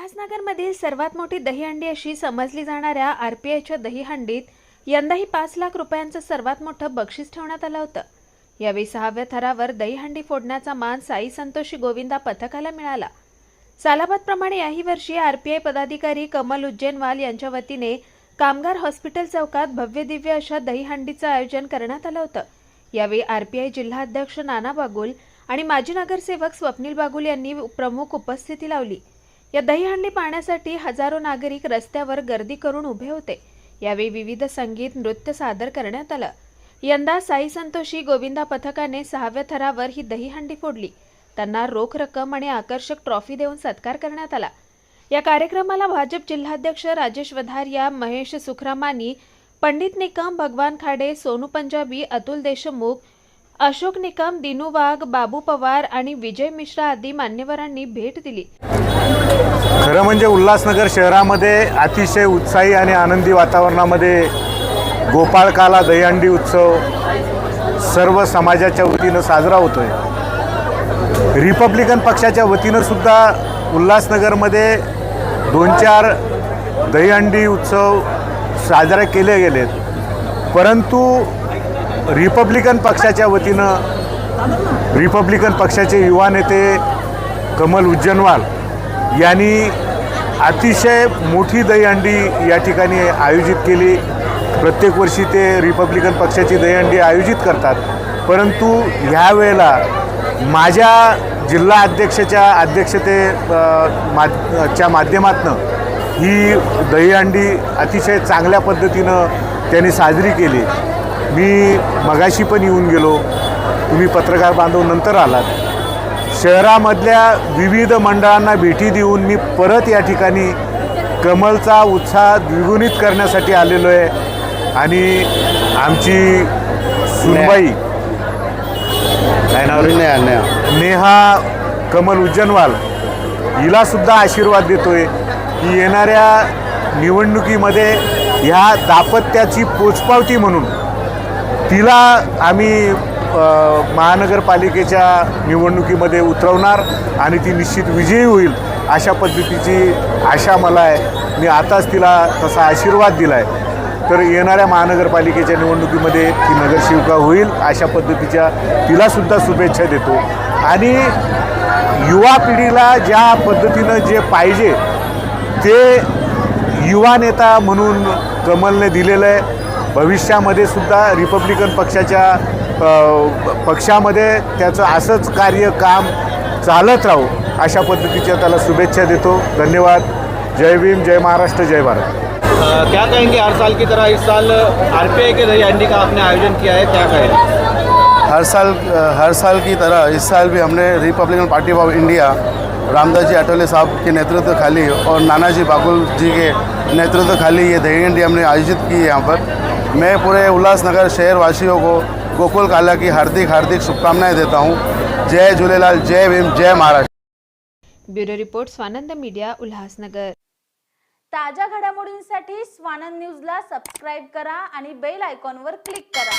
उल्हासनगरमधील सर्वात मोठी दहीहंडी अशी समजली जाणाऱ्या आर पी आयच्या दहीहंडीत यंदाही पाच लाख रुपयांचं सर्वात मोठं बक्षीस ठेवण्यात आलं होतं. यावेळी सहाव्या थरावर दहीहंडी फोडण्याचा मान साई संतोषी गोविंदा पथकाला मिळाला. सालाबादप्रमाणे याही वर्षी आर पी आय पदाधिकारी कमल उज्जैनवाल यांच्या वतीने कामगार हॉस्पिटल चौकात भव्य दिव्य अशा दहीहंडीचं आयोजन करण्यात आलं होतं. यावेळी आर पी आय जिल्हाध्यक्ष नाना बागुल आणि माजी नगरसेवक स्वप्नील बागुल यांनी प्रमुख उपस्थिती लावली. या दहीहंडी पाहण्यासाठी हजारो नागरिक रस्त्यावर गर्दी करून उभे होते. यावेळी विविध संगीत नृत्य सादर करण्यात आलं. यंदा साई संतोषी गोविंदा पथकाने सहाव्या थरावर ही दहीहंडी फोडली. त्यांना रोख रक्कम आणि आकर्षक ट्रॉफी देऊन सत्कार करण्यात आला. या कार्यक्रमाला भाजप जिल्हाध्यक्ष राजेश वधारिया महेश सुखरामानी पंडित निकम भगवान खाडे सोनू पंजाबी अतुल देशमुख अशोक निकम दिनू वाघ बाबू पवार आणि विजय मिश्रा आदी मान्यवरांनी भेट दिली. म्हणजे उल्हासनगर शहरामध्ये अतिशय उत्साही आणि आनंदी वातावरणामध्ये गोपाळकाला दहीहंडी उत्सव सर्व समाजाच्या वतीनं साजरा होतो आहे रिपब्लिकन पक्षाच्या वतीनं सुद्धा उल्हासनगरमध्ये दोन चार दहीहंडी उत्सव साजरे केले गेलेत. परंतु रिपब्लिकन पक्षाच्या वतीनं रिपब्लिकन पक्षाचे युवा नेते कमल उज्जनवाल यांनी अतिशय मोठी दहीहंडी या ठिकाणी आयोजित केली. प्रत्येक वर्षी ते रिपब्लिकन पक्षाची दहीहंडी आयोजित करतात. परंतु ह्या वेळेला माझ्या जिल्हा अध्यक्षाच्या अध्यक्षते मा च्या माध्यमातनं ही दहीहंडी अतिशय चांगल्या पद्धतीनं त्यांनी साजरी केली. मी मगाशी पण येऊन गेलो. तुम्ही पत्रकार बांधव नंतर आलात. शहरामधल्या विविध मंडळांना भेटी देऊन मी परत या ठिकाणी कमलचा उत्साह द्विगुणित करण्यासाठी आलेलो आहे आणि आमची सुनबाई काय नाव रे? नेहा कमल उज्जनवाल हिला सुद्धा आशीर्वाद देतोय की येणाऱ्या निवडणुकीमध्ये ह्या दापत्याची पोचपावती म्हणून तिला आम्ही महानगरपालिकेच्या निवडणुकीमध्ये उतरवणार आणि ती निश्चित विजयी होईल अशा पद्धतीची आशा मला आहे. मी आताच तिला तसा आशीर्वाद दिला आहे तर येणाऱ्या महानगरपालिकेच्या निवडणुकीमध्ये ती नगरसेविका होईल अशा पद्धतीच्या तिलासुद्धा शुभेच्छा देतो. आणि युवा पिढीला ज्या पद्धतीनं जे पाहिजे ते युवा नेता म्हणून कमलने दिलेलं आहे. भविष्यामध्ये सुद्धा रिपब्लिकन पक्षाच्या पक्षामध्ये त्याचं असंच कार्य काम चालत राहू अशा पद्धतीच्या त्याला शुभेच्छा देतो. धन्यवाद. जय भीम जय महाराष्ट्र जय भारत. क्या कहेंगे हर साल की तरह इस साल आरपीआई के दही हंडी का आपने आयोजन किया है? क्या कहें हर साल हर साल की तरह इस साल भी हमने Republican party of India Ramdas ji Athawale Saheb के नेतृत्व खाली और नानाजी बाकुल जी के नेतृत्व खाली ये दही हंडी हमने आयोजित की है यहाँ पर। मैं पूरे उल्लासनगर शहर वासियों को गोकुल काला की हार्दिक हार्दिक शुभकामनाएं देता हूँ। जय झूलेलाल जय भीम जय Maharashtra. Bureau report Swanand media Ulhasnagar. ताज्या घडामोडींसाठी स्वानंद न्यूजला सबस्क्राईब करा आणि बेल आयकॉनवर क्लिक करा.